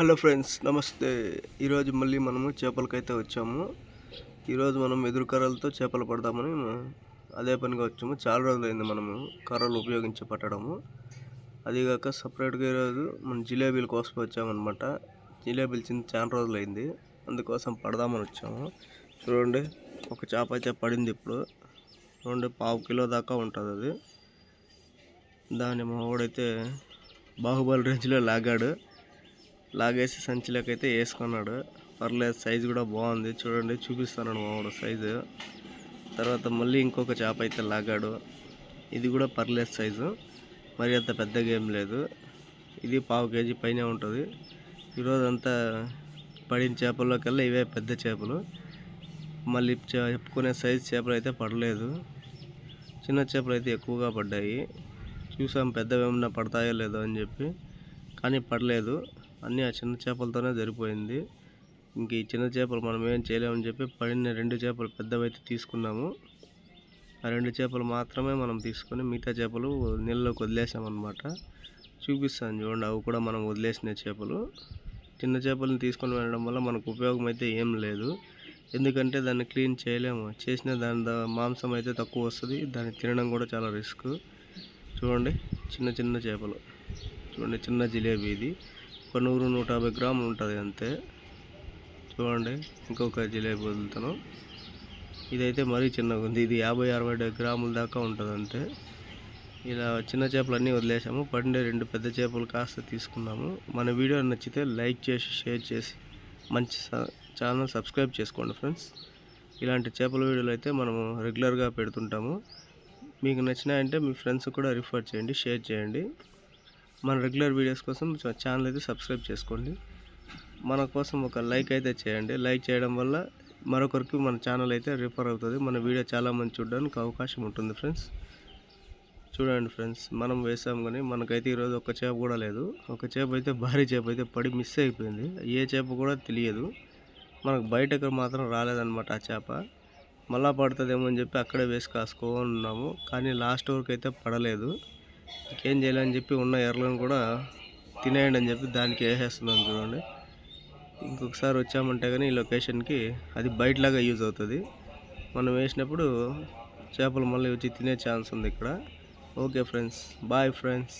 Hello friends నమస్తే. ఈరోజు మళ్ళీ మనము చేపలకైతే వచ్చాము. ఈరోజు మనం ఎదురు కర్రలతో చేపలు పడదామని అదే పనిగా వచ్చాము. చాలా రోజులైంది మనము కర్రలు ఉపయోగించి పట్టడము. అదిగాక సపరేట్గా ఈరోజు మనం జిలేబీల కోసం వచ్చామన్నమాట. జిలేబీలు చిన్న చాలా రోజులైంది. అందుకోసం పడదామని వచ్చాము. చూడండి ఒక చేప అయితే పడింది ఇప్పుడు. చూడండి పావు కిలో దాకా ఉంటుంది అది. దాని మా వాడైతే బాహుబలి రేంజ్లో లాగాడు. లాగేసి సంచిలోకి అయితే వేసుకున్నాడు. పర్లేదు సైజు కూడా బాగుంది. చూడండి చూపిస్తున్నాడు మామూడు సైజు తర్వాత మళ్ళీ ఇంకొక చేప అయితే లాగాడు. ఇది కూడా పర్లేదు సైజు మరి అంత పెద్దగా ఏం లేదు. ఇది పావు కేజీ పైనే ఉంటుంది. ఈరోజు అంతా పడిన చేపల్లోకెల్లా ఇవే పెద్ద చేపలు. మళ్ళీ చెప్పుకునే సైజు చేపలు అయితే పడలేదు. చిన్న చేపలు అయితే ఎక్కువగా పడ్డాయి. చూసాం పెద్దవి ఏమన్నా పడతాయో లేదో అని చెప్పి. కానీ పడలేదు. అన్నీ ఆ చిన్న చేపలతోనే సరిపోయింది ఇంక ఈ చిన్న చేపలు మనం ఏం చేయలేమని చెప్పి పడిన రెండు చేపలు పెద్దవైతే తీసుకున్నాము. ఆ రెండు చేపలు మాత్రమే మనం తీసుకొని మిగతా చేపలు నీళ్ళలోకి వదిలేసామన్నమాట. చూపిస్తాను చూడండి అవి కూడా మనం వదిలేసిన చేపలు. చిన్న చేపలను తీసుకొని వెళ్ళడం వల్ల మనకు ఉపయోగం అయితే ఏం లేదు. ఎందుకంటే దాన్ని క్లీన్ చేయలేము. చేసిన దాని దా- మాంసం అయితే తక్కువ వస్తుంది. దాన్ని తినడం కూడా చాలా రిస్క్. చూడండి చిన్న చిన్న చేపలు. చూడండి చిన్న జిలేబీ ఇది. ఒక నూరు నూట యాభై గ్రాములు ఉంటుంది అంతే. చూడండి ఇంకొక జిలేబీ వదులుతాను. ఇదైతే మరీ చిన్నగా ఉంది. ఇది యాభై అరవై డెబ్బై గ్రాముల దాకా ఉంటుంది అంతే. ఇలా చిన్న చేపలు అన్నీ వదిలేసాము. పడిన రెండు పెద్ద చేపలు కాస్త తీసుకున్నాము. మన వీడియో నచ్చితే లైక్ చేసి షేర్ చేసి మంచి ఛానల్ సబ్స్క్రైబ్ చేసుకోండి ఫ్రెండ్స్. ఇలాంటి చేపల వీడియోలు అయితే మనము రెగ్యులర్గా పెడుతుంటాము. మీకు నచ్చినాయంటే మీ ఫ్రెండ్స్ కూడా రిఫర్ చేయండి షేర్ చేయండి. మన రెగ్యులర్ వీడియోస్ కోసం ఛానల్ అయితే సబ్స్క్రైబ్ చేసుకోండి. మన కోసం ఒక లైక్ అయితే చేయండి. లైక్ చేయడం వల్ల మరొకరికి మన ఛానల్ అయితే రిఫర్ అవుతుంది. మన వీడియో చాలా మంది చూడడానికి అవకాశం ఉంటుంది ఫ్రెండ్స్ చూడండి ఫ్రెండ్స్ మనం వేసాం కానీ మనకైతే ఈరోజు ఒక చేప కూడా లేదు. ఒక చేప అయితే భారీ చేప అయితే పడి మిస్ అయిపోయింది. ఏ చేప కూడా తెలియదు. మనకు బయటకు మాత్రం రాలేదన్నమాట ఆ చేప. మళ్ళా పడుతుందేమో అని చెప్పి అక్కడే వేసి కాసుకో ఉన్నాము. కానీ లాస్ట్ వరకు అయితే పడలేదు. ఇంకేం చేయాలని చెప్పి ఉన్న ఎర్రలను కూడా తినేయండి అని చెప్పి దానికి వేసేస్తున్నాను చూడండి. ఇంకొకసారి వచ్చామంటే కానీ ఈ లొకేషన్కి అది బయటలాగా యూజ్ అవుతుంది. మనం వేసినప్పుడు చేపలు మళ్ళీ వచ్చి తినే ఛాన్స్ ఉంది ఇక్కడ. Okay friends bye friends